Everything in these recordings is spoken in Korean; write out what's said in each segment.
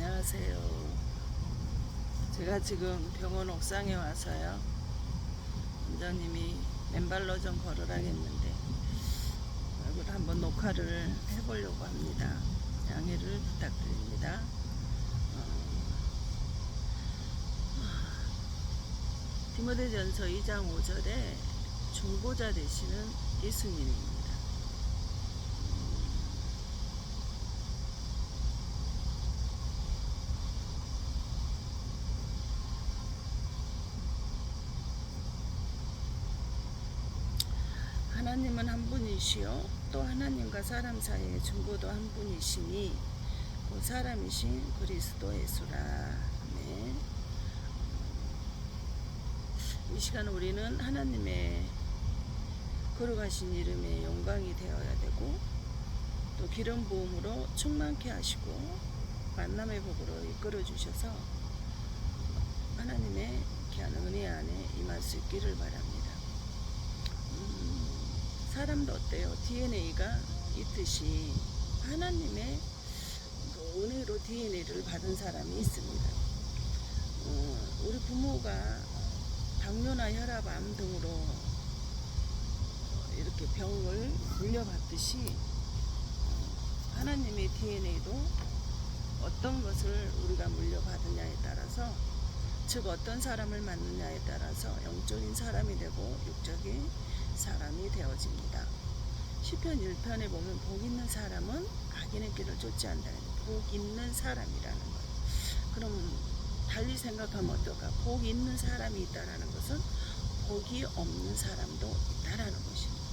안녕하세요. 제가 지금 병원 옥상에 와서요. 원장님이 맨발로 좀 걸으라겠는데 얼굴 한번 녹화를 해보려고 합니다. 양해를 부탁드립니다. 어, 디모데전서 2장 5절에 중보자 되시는 예수님입니다. 하나님은 한 분이시요 또 하나님과 사람 사이의 중보도 한 분이시니 그 사람이신 그리스도 예수라 네. 이 시간 우리는 하나님의 걸어가신 이름에 영광이 되어야 되고 또 기름 부음으로 충만케 하시고 만남의 복으로 이끌어 주셔서 하나님의 귀한 은혜 안에 임할 수 있기를 바랍니다. 음, 사람도 어때요? DNA가 있듯이 하나님의 그 은혜로 DNA를 받은 사람이 있습니다. 어, 우리 부모가 당뇨나 혈압, 암 등으로 어, 이렇게 병을 물려받듯이 어, 하나님의 DNA도 어떤 것을 우리가 물려받느냐에 따라서 즉 어떤 사람을 만느냐에 따라서 영적인 사람이 되고 육적인 사람이 되어집니다. 시편 1편에 보면 복 있는 사람은 악인의 길을 쫓지 않는다. 복 있는 사람이라는 거예요. 그럼 달리 생각하면 어떨까? 복 있는 사람이 있다라는 것은 복이 없는 사람도 있다라는 것입니다.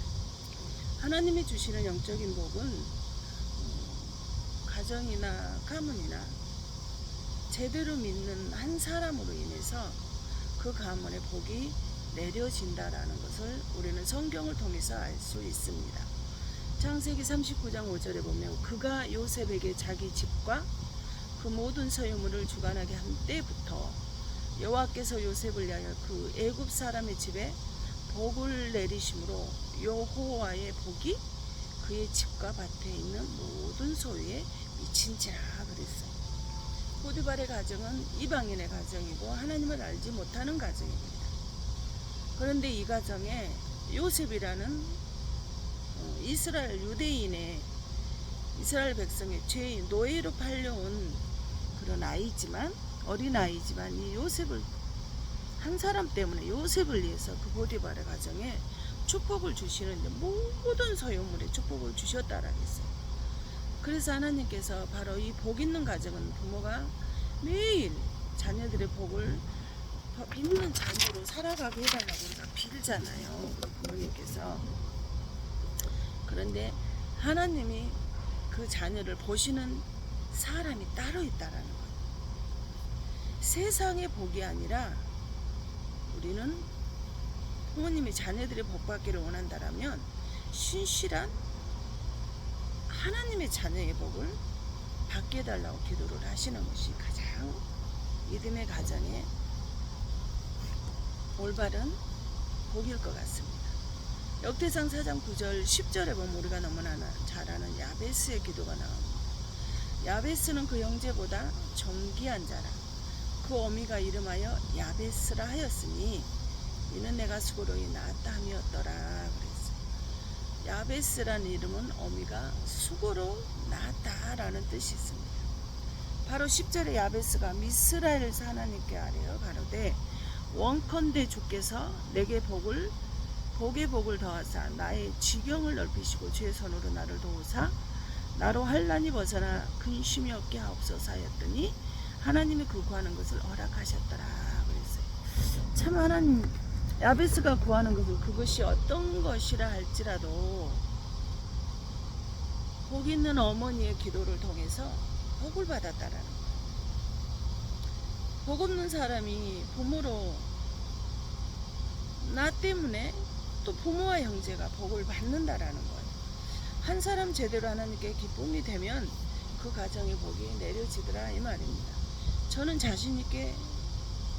하나님이 주시는 영적인 복은 음, 가정이나 가문이나 제대로 믿는 한 사람으로 인해서 그 가문의 복이 내려진다라는 것을 우리는 성경을 통해서 알 수 있습니다. 창세기 39장 5절에 보면 그가 요셉에게 자기 집과 그 모든 소유물을 주관하게 한 때부터 여호와께서 요셉을 위하여 그 애굽 사람의 집에 복을 내리심으로 여호와의 복이 그의 집과 밭에 있는 모든 소유에 미친지라 그랬어요. 포디발의 가정은 이방인의 가정이고 하나님을 알지 못하는 가정입니다. 그런데 이 가정에 요셉이라는 어, 이스라엘 유대인의 이스라엘 백성의 죄인 노예로 팔려온 그런 아이지만 어린 아이지만 이 요셉을 한 사람 때문에 요셉을 위해서 그 보디발의 가정에 축복을 주시는데 모든 소유물에 축복을 주셨다라 했어요. 그래서 하나님께서 바로 이 복 있는 가정은 부모가 매일 자녀들의 복을 더 있는 자녀로 살아가게 해달라고 우리가 빌잖아요. 부모님께서. 그런데 하나님이 그 자녀를 보시는 사람이 따로 있다라는 거예요. 세상의 복이 아니라 우리는 부모님이 자녀들의 복 받기를 원한다라면 신실한 하나님의 자녀의 복을 받게 해달라고 기도를 하시는 것이 가장 믿음의 가정에 올바른 복일 것 같습니다. 역대상 4장 9절 10절에 보면 우리가 너무나 잘 아는 야베스의 기도가 나옵니다. 야베스는 그 형제보다 존귀한 자라 그 어미가 이름하여 야베스라 하였으니 이는 내가 수고로이 낳았다 함이었더라 그랬어요. 야베스라는 이름은 어미가 수고로 낳았다라는 뜻이 있습니다. 바로 10절에 야베스가 미스라엘에서 하나님께 아뢰어 가로되 원컨대 주께서 내게 복을 복의 복을 더하사 나의 지경을 넓히시고 주의 손으로 나를 도우사 나로 환란이 벗어나 근심이 없게 하옵소서 하였더니 하나님이 그 구하는 것을 허락하셨더라 그랬어요. 참 하나님 야베스가 구하는 것은 그것이 어떤 것이라 할지라도 복 있는 어머니의 기도를 통해서 복을 받았다라는 거예요. 복 없는 사람이 부모로 나 때문에 또 부모와 형제가 복을 받는다라는 거예요. 한 사람 제대로 하나님께 기쁨이 되면 그 가정의 복이 내려지더라 이 말입니다. 저는 자신 있게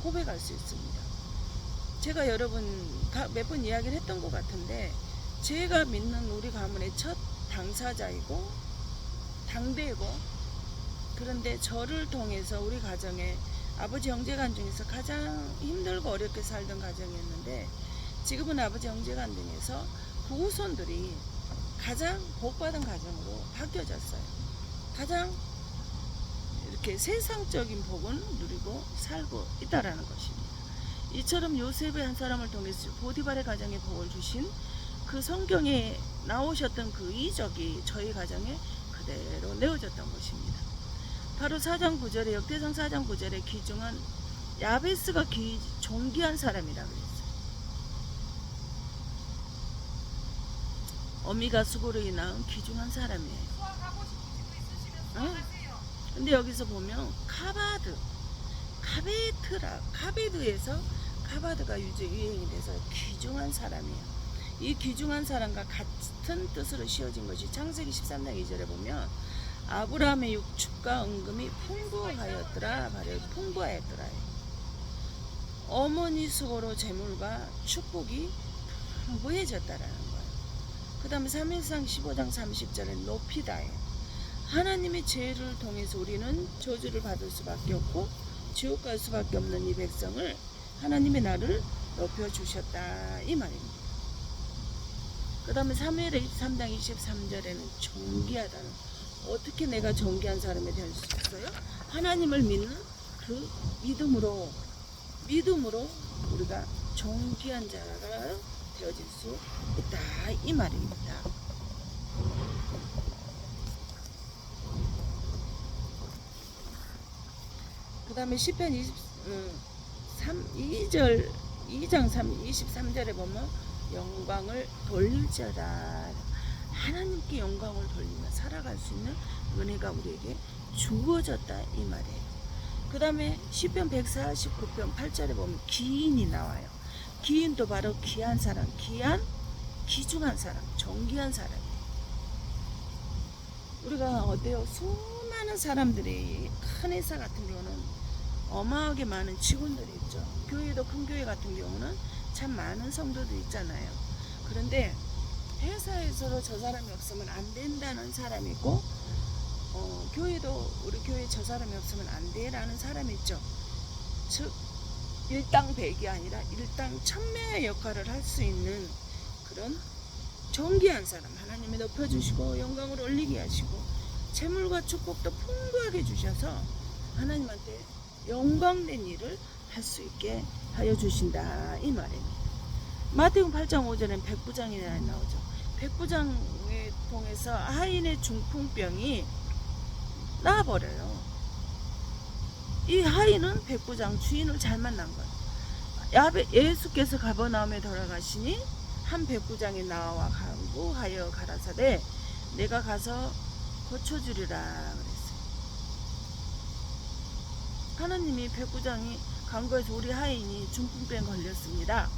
고백할 수 있습니다. 제가 여러분 몇 번 이야기를 했던 것 같은데 제가 믿는 우리 가문의 첫 당사자이고 당대이고 그 그런데 저를 통해서 우리 가정에 아버지 형제간 중에서 가장 힘들고 어렵게 살던 가정이었는데 지금은 아버지 형제간 중에서 그 후손들이 가장 복받은 가정으로 바뀌어졌어요. 가장 이렇게 세상적인 복은 누리고 살고 있다라는 것입니다. 이처럼 요셉의 한 사람을 통해서 보디발의 가정에 복을 주신 그 성경에 나오셨던 그 이적이 저희 가정에 그대로 내어졌던 것입니다. 바로 사장 9절에 역대상 사장 9절에 기중한 야베스가 기, 존귀한 사람이라 그랬어요. 어미가 수고로 낳은 귀중한 사람이에요. 응? 근데 여기서 보면 카바드, 카베트라, 카베드에서 카바드가 유행이 돼서 귀중한 사람이에요. 이 귀중한 사람과 같은 뜻으로 씌워진 것이 창세기 13장 2절에 보면 아브라함의 육축과 은금이 풍부하였더라 말해요. 풍부하였더라. 어머니 수고로 재물과 축복이 풍부해졌다라는 거예요. 그 다음에 3일상 15장 30절에 높이다예요. 하나님의 죄를 통해서 우리는 저주를 받을 수밖에 없고 지옥 갈 수밖에 없는 이 백성을 하나님의 나를 높여 주셨다 이 말입니다. 그 다음에 3회의 23장 23절에는 존귀하다는 어떻게 내가 존귀한 사람이 될 수 있어요? 하나님을 믿는 그 믿음으로 믿음으로 우리가 존귀한 자가 되어질 수 있다 이 말입니다. 그 다음에 10편 20, 음, 3, 2절, 2장 3, 23절에 보면 영광을 돌릴자라. 하나님께 영광을 돌리며 살아갈 수 있는 은혜가 우리에게 주어졌다 이 말이에요. 그 다음에 10편 149편 8절에 보면 기인이 나와요. 기인도 바로 귀한 사람, 귀한, 귀중한 사람, 존귀한 사람이에요. 우리가 어때요? 수많은 사람들이 큰 회사 같은 경우는 어마하게 많은 직원들이 있죠. 교회도 큰 교회 같은 경우는 참 많은 성도들 있잖아요. 그런데 회사에서도 저 사람이 없으면 안 된다는 사람이 있고, 어, 교회도 우리 교회 저 사람이 없으면 안 돼라는 사람이 있죠. 즉, 일당 백이 아니라 일당 천명의 역할을 할 수 있는 그런 존귀한 사람 하나님이 높여주시고 영광을 올리게 하시고 재물과 축복도 풍부하게 주셔서 하나님한테 영광된 일을 할 수 있게 하여 주신다 이 말입니다. 마태복음 8장 5절엔 백부장이 나오죠. 백부장을 통해서 하인의 중풍병이 나아버려요. 이 하인은 백부장 주인을 잘 만난 거예요. 예수께서 가버나움에 돌아가시니 한 백부장이 나와 간구하여 가라사대 내가 가서 고쳐주리라 그랬어요. 하나님이 백부장이 간거에서 우리 하인이 중풍병 걸렸습니다.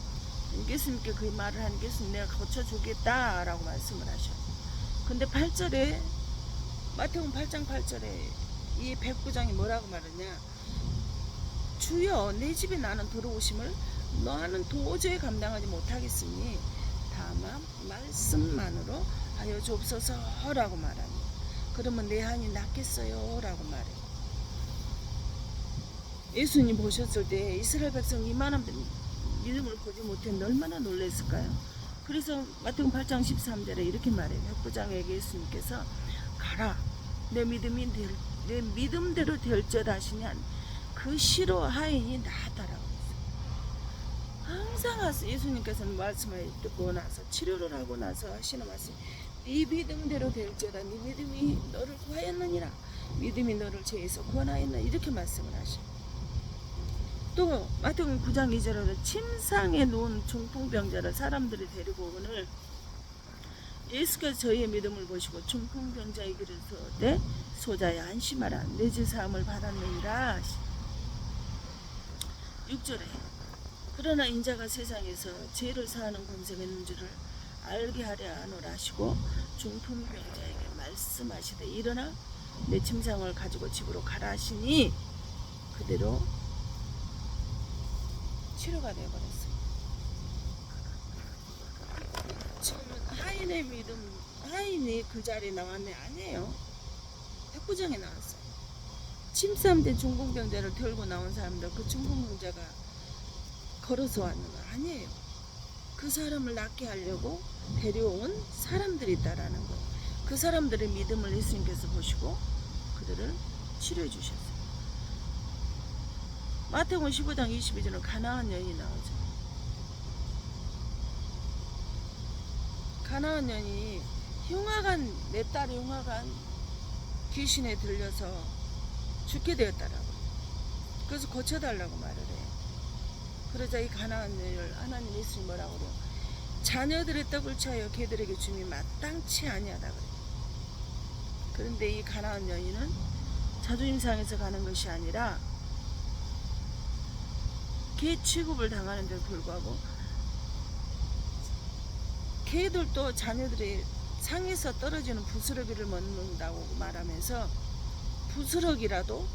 예수님께 그 말을 하니 예수님 내가 고쳐주겠다 라고 말씀을 하셔. 근데 8절에 마태복음 8장 8절에 이 백부장이 뭐라고 말하냐? 주여 내 집에 나는 들어오심을 너는 도저히 감당하지 못하겠으니 다만 말씀만으로 하여 주옵소서 라고 말하니 그러면 내 한이 낫겠어요 라고 말해. 예수님 보셨을 때 이스라엘 백성 이만한 믿음을 보지 못했는데 얼마나 놀랐을까요? 그래서 마태복음 8장 13절에 이렇게 말해요. 백부장에게 예수님께서 가라 내 믿음이 될, 내 믿음대로 될줄 아시냐 그 시로 하인이 나았다라고 했어요. 항상 하서 예수님께서는 말씀을 듣고 나서 치료를 하고 나서 하시는 말씀 네 믿음대로 될지어다 네 믿음이 너를 구하였느니라 믿음이 너를 죄에서 구원하였나 이렇게 말씀을 하셔. 또 마태복음 9장 2절에도 침상에 누운 중풍병자를 사람들이 데리고 오늘 예수께서 저희의 믿음을 보시고 중풍병자의 길을 서되 소자야 안심하라 내죄 사함을 받았느니라. 6절에 그러나 인자가 세상에서 죄를 사하는 권세가 있는 줄을 알게 하려 하노라 하시고 중풍병자에게 말씀하시되 일어나 내 침상을 가지고 집으로 가라 하시니 그대로 치료가 되어버렸어요. 지금 하인의 믿음, 하인이 그 자리에 나왔네 아니에요. 백부장에 나왔어요. 침싸움된 중풍병자를 들고 나온 사람들 그 중풍병자가 걸어서 왔는 거 아니에요. 그 사람을 낫게 하려고 데려온 사람들이 있다라는 거. 그 사람들의 믿음을 예수님께서 보시고 그들을 치료해 주셨어요. 마태복음 15장 22절은 가나안 여인이 나오죠. 가나안 여인이 흉악한 내 딸이 흉악한 귀신에 들려서 죽게 되었다라고. 그래서 고쳐달라고 말을 해요. 그러자 이 가나안 여인을 하나님 예수님 뭐라고 그래요? 자녀들의 떡을 취하여 걔들에게 줌이 마땅치 아니하다 그래요. 그런데 이 가나안 여인은 자존심 상해서 가는 것이 아니라 개 취급을 당하는데도 불구하고 개들도 자녀들이 상에서 떨어지는 부스러기를 먹는다고 말하면서 부스러기라도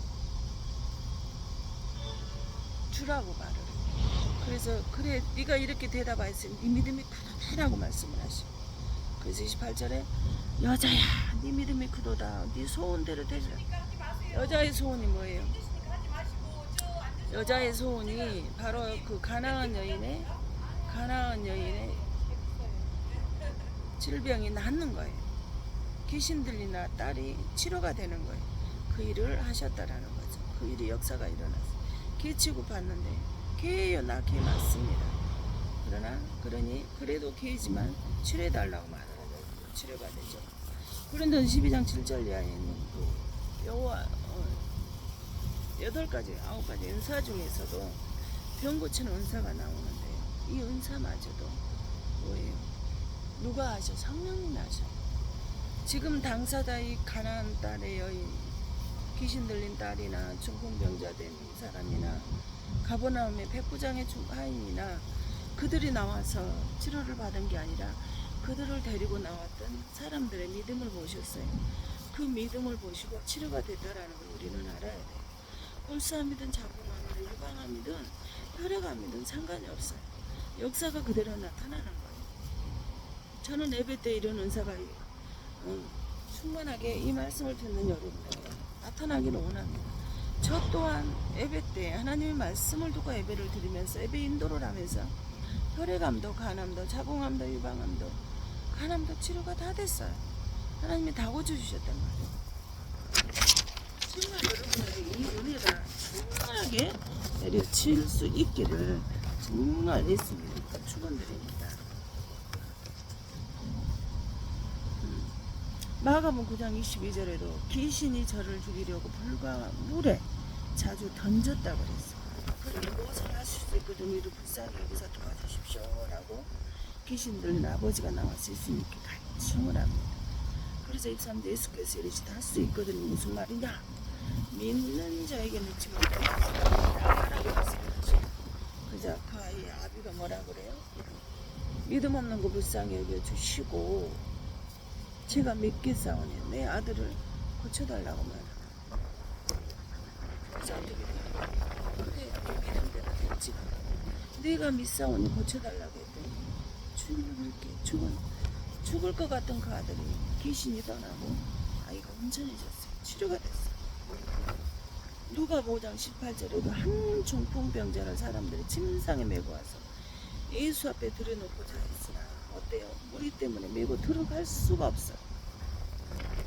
주라고 말을 해요. 그래서 그래 네가 이렇게 대답하였으니 네 믿음이 크다라고 말씀을 하시고 그래서 28절에 여자야 네 믿음이 크도다 네 소원대로 마세요. 여자의 소원이 뭐예요? 여자의 소원이 바로 그 가나안 여인의 가나안 여인의 질병이 낫는 거예요. 귀신 들리나 딸이 치료가 되는 거예요. 그 일을 하셨다라는 거죠. 그 일이 역사가 일어났어요. 개 취급받는데 개예요, 나개 맞습니다. 그러나 그러니 그래도 개이지만 치료해달라고 말을 하죠. 치료가 되죠. 고린도전 12장 7절 이하에 있는 그 여호와 어, 여덟 가지, 아홉 가지 은사 중에서도 병 고치는 은사가 나오는데요. 이 은사마저도 뭐예요? 누가 하셔? 성령님이 하셔. 지금 당사자 이 가난한 딸의 여인, 귀신 들린 딸이나 중풍병자 된 사람이나 가버나움의 백부장의 중- 하인이나 그들이 나와서 치료를 받은 게 아니라 그들을 데리고 나왔던 사람들의 믿음을 보셨어요. 그 믿음을 보시고 치료가 됐다라는 걸 우리는 알아야 돼요. 골수암이든 자궁암이든 유방암이든 혈액암이든 상관이 없어요. 역사가 그대로 나타나는 거예요. 저는 예배 때 이런 은사가 어, 충만하게 이 말씀을 듣는 여러분에게 나타나기를 원합니다. 저 또한 예배 때 하나님의 말씀을 듣고 예배를 드리면서 예배 인도를 하면서 혈액암도 간암도 자궁암도 유방암도 간암도 치료가 다 됐어요. 하나님이 다 고쳐주셨단 말이에요. 정말 여러분에게 이 은혜가 충만하게 내려칠 수 있기를 정말 예수님께 축원드립니다. 음. 마가복음 9장 22절에도 귀신이 저를 죽이려고 불과 물에 자주 던졌다 그랬어. 그러니 무엇을 하실 수 있거든 이를 불쌍히 여기서 도와주십시오 라고 귀신들 아버지가 나와서 예수님께 간청을 합니다. 그래서 입사람들 예수께서 이르시다 할 수 있거든 무슨 말이냐? 믿는 자에게 늦지 못하라고 말씀하시죠. 그자 그 아이의 아비가 뭐라 그래요? 믿음 없는 거 불쌍히 여겨 주시고 제가 믿겠사오니 내 아들을 고쳐달라고 말합니다. 그래서 어떻게 돼요? 그래 믿음대로. 내가 믿사오니 고쳐달라고 했더니 주님을 이렇게 죽은 죽을 것 같던 그 아들이 귀신이 떠나고 아이가 온전해졌어요. 치료가 됐어요. 누가 5장 18절에도 한 중풍병자를 사람들이 침상에 메고 와서 예수 앞에 들여놓고자 했으나 어때요? 우리 때문에 메고 들어갈 수가 없어요.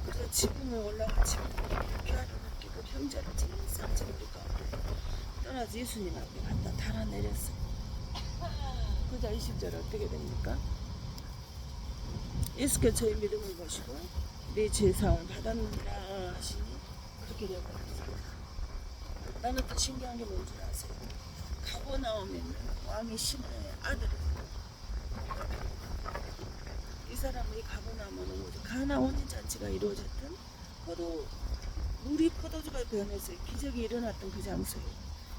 그래서 지붕에 올라가 지붕에 이렇게 느끼고 병자를 침상 지붕 가운데 떠나서 예수님 앞에 갖다 달아내렸어요. 그자 20절 어떻게 됩니까? 예수께서 저희 믿음을 보시고 내 죄사함을 받았느니라 하시니 그렇게 되어버렸어요. 나는 또 신기한 게뭔줄 아세요? 가고 나오면 왕의 신하의 아들이 이 사람이 가고 나면은 뭐죠? 가나 혼인 잔치가 이루어졌던 포도 물이 포도주가 변해서 기적이 일어났던 그 장소예요.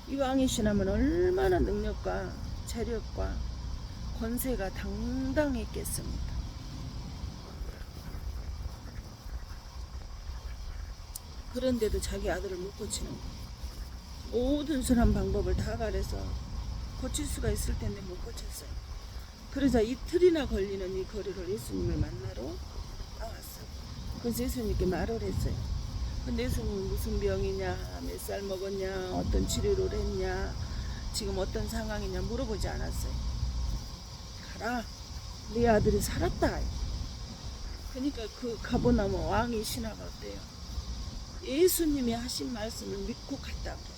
이 왕의 신하면 얼마나 능력과 재력과 권세가 당당했겠습니까? 그런데도 자기 아들을 못 고치는 거예요. 모든 수란 방법을 다 가려서 고칠 수가 있을 텐데 못 고쳤어요. 그래서 이틀이나 걸리는 이 거리를 예수님을 만나러 나왔어요. 그래서 예수님께 말을 했어요. 근데 무슨 무슨 병이냐, 몇 살 먹었냐, 어떤 치료를 했냐, 지금 어떤 상황이냐 물어보지 않았어요. 가라. 네 아들이 살았다. 그러니까 그 가보나무 왕이 신하가 어때요? 예수님이 하신 말씀을 믿고 갔다 그랬어요.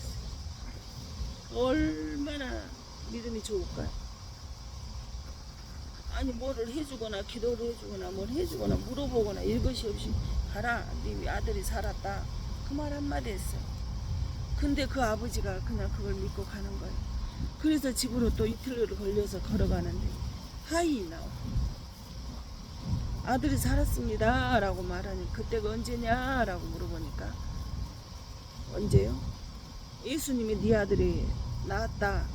얼마나 믿음이 좋을까요? 아니 뭐를 해주거나 기도를 해주거나 뭘 해주거나 물어보거나 이것이 없이 가라 네 아들이 살았다 그 말 한마디 했어요 근데 그 아버지가 그냥 그걸 믿고 가는 거예요 그래서 집으로 또 이틀을 걸려서 걸어가는데 하이 나와 아들이 살았습니다 라고 말하니 그때가 언제냐 라고 물어보니까 언제요? 예수님이 네 아들이 나았다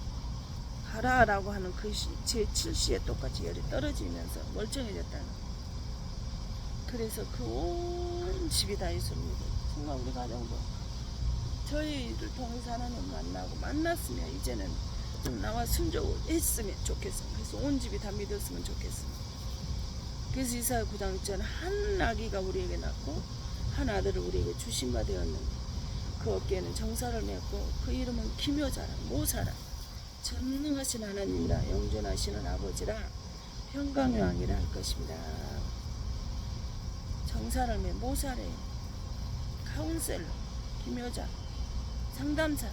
가라라고 하는 그 제 7시에 똑같이 열이 떨어지면서 멀쩡해졌다는. 그래서 그 온 집이 다 예수님이고 정말 우리 가정도 저희를 통해서 하나님 만나고 만났으면 이제는 좀 나와 순종했으면 좋겠어 그래서 온 집이 다 믿었으면 좋겠어 그래서 이사야 9장 있잖아 한 아기가 우리에게 낳고 한 아들을 우리에게 주신 바 되었는데 그 어깨에는 정사를 맺고 그 이름은 기묘자라 모사라 전능하신 하나님이라 영존하시는 아버지라 평강의 왕이라 할 것입니다. 정사를 매 모사래 카운셀러 김여자 상담사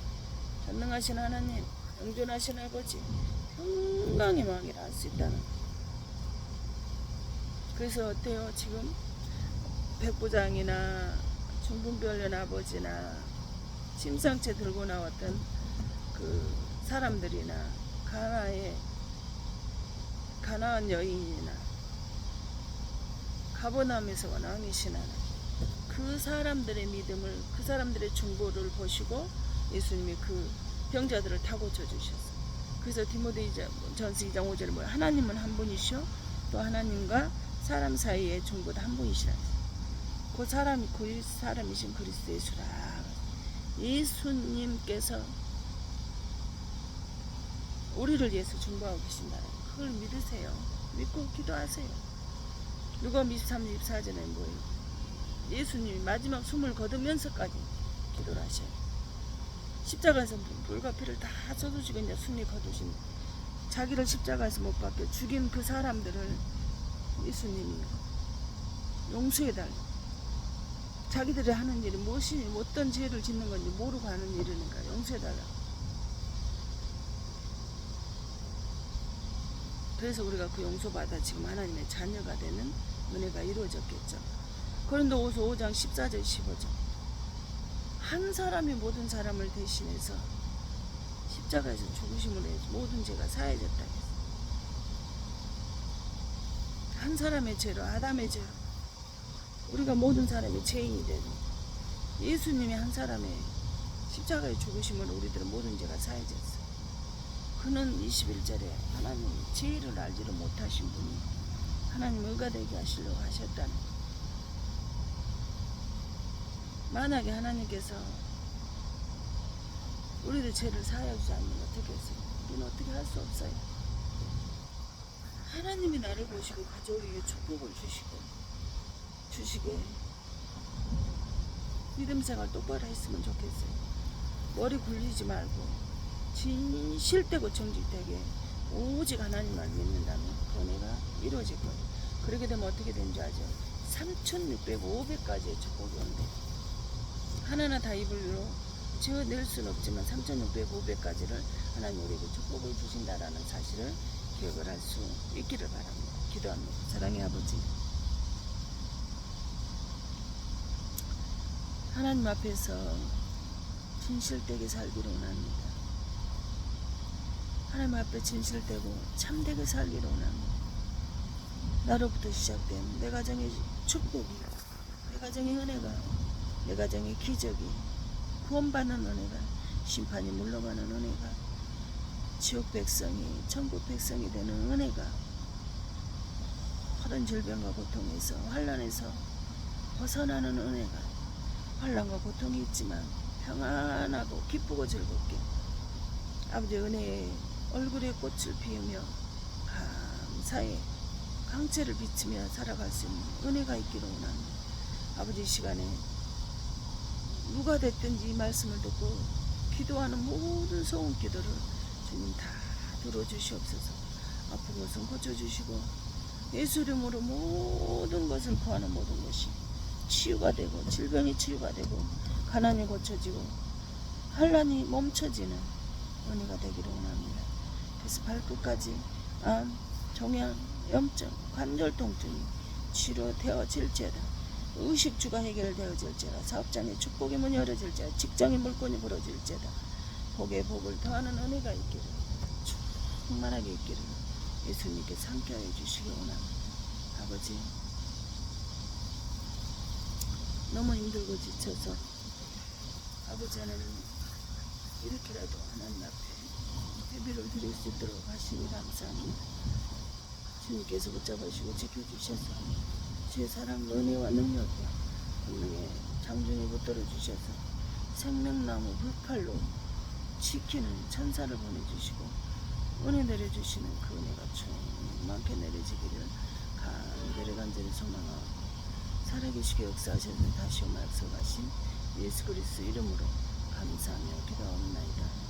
전능하신 하나님 영존하신 아버지 평강의 왕이라 할 수 있다는 거. 그래서 어때요 지금 백부장이나 중분별련 아버지나 심상체 들고 나왔던 그 사람들이나 가나의 가나안 여인이나 가보남에서 왕이 신 하나님 그 사람들의 믿음을 그 사람들의 중보를 보시고 예수님이 그 병자들을 다 고쳐주셨어요. 그래서 디모데 전서 2장 5절에 뭐야 하나님은 한 분이시오 또 하나님과 사람 사이의 중보도 한 분이시라 그 사람이 그 사람이신 그리스도 예수라 예수님께서 우리를 위해서 중보하고 계신다. 그걸 믿으세요. 믿고 기도하세요. 누가 23, 24절에 뭐예요? 예수님이 마지막 숨을 거두면서까지 기도를 하셔요. 십자가에서 불과 피를 다 쏟으시고 이제 숨이 거두신 자기를 십자가에서 못 박혀 죽인 그 사람들을 예수님이 용서해달라. 자기들이 하는 일이 무엇이 어떤 죄를 짓는 건지 모르고 하는 일이니까 용서해달라. 그래서 우리가 그 용서받아 지금 하나님의 자녀가 되는 은혜가 이루어졌겠죠. 고린도후서 5장 14절 15절 한 사람이 모든 사람을 대신해서 십자가에서 죽으심으로 모든 죄가 사해졌다. 한 사람의 죄로 아담의 죄로 우리가 모든 사람이 죄인이 되는 예수님이 한 사람의 십자가에 죽으심으로 우리들은 모든 죄가 사해졌어. 그는 21절에 하나님 죄를 알지를 못하신 분이 하나님 의가 되게 하시려고 하셨다는 거. 만약에 하나님께서 우리들 죄를 주지 않으면 어떻게 했어요? 우리는 어떻게 할 수 없어요. 하나님이 나를 보시고 가족에게 축복을 주시고 주시게 믿음 생활 똑바로 했으면 좋겠어요. 머리 굴리지 말고 진실되고 정직되게 오직 하나님만 믿는다면 그 은혜가 이루어질 거예요. 그렇게 되면 어떻게 되는지 아죠? 3,600, 500까지의 축복이 온대. 하나하나 다 입을로 지어낼 수는 없지만 3,600, 500까지를 하나님 우리에게 축복을 주신다라는 사실을 기억을 할 수 있기를 바랍니다. 기도합니다. 사랑의 아버지. 하나님 앞에서 진실되게 살기를 원합니다. 하나님 앞에 진실되고 참되게 살기를 원합니다. 나로부터 시작된 내 가정의 축복이, 내 가정의 은혜가, 내 가정의 기적이, 구원받는 은혜가, 심판이 물러가는 은혜가, 지옥 백성이 천국 백성이 되는 은혜가, 모든 질병과 고통에서 환란에서 벗어나는 은혜가, 환란과 고통이 있지만 평안하고 기쁘고 즐겁게 아버지 은혜의 얼굴에 꽃을 피우며 감사의 강체를 비치며 살아갈 수 있는 은혜가 있기를 원합니다. 아버지 이 시간에 누가 됐든지 이 말씀을 듣고 기도하는 모든 소원 기도를 주님 다 들어주시옵소서 아픈 것은 고쳐주시고 예수 이름으로 모든 것을 구하는 모든 것이 치유가 되고 질병이 치유가 되고 가난이 고쳐지고 환란이 멈춰지는 은혜가 되기를 원합니다. 그래서 발끝까지 암, 종양, 염증, 관절 통증이 치료되어질지어다. 의식주가 해결되어질지어다. 사업장의 축복의 문이 열어질지어다. 직장의 물건이 부러질지어다. 복의 복을 더하는 은혜가 있기를 충만하게 있기를 예수님께 상쾌하여 주시기 원합니다. 아버지 너무 힘들고 지쳐서 아버지 하나님 이렇게라도 하나님 앞에 예배를 드릴 수 있도록 하시니 감사합니다. 주님께서 붙잡으시고 지켜주셔서 주의 사랑 은혜와 능력과 분명히 장중에 붙들어 주셔서 생명나무 불칼로 지키는 천사를 보내주시고 은혜 내려주시는 그 은혜가 충만케 내려지기를 간절히 간절히 소망하고 살아계시게 역사하셔서 다시 오마 약속하신 예수 그리스도 이름으로 감사하며 기도하옵나이다.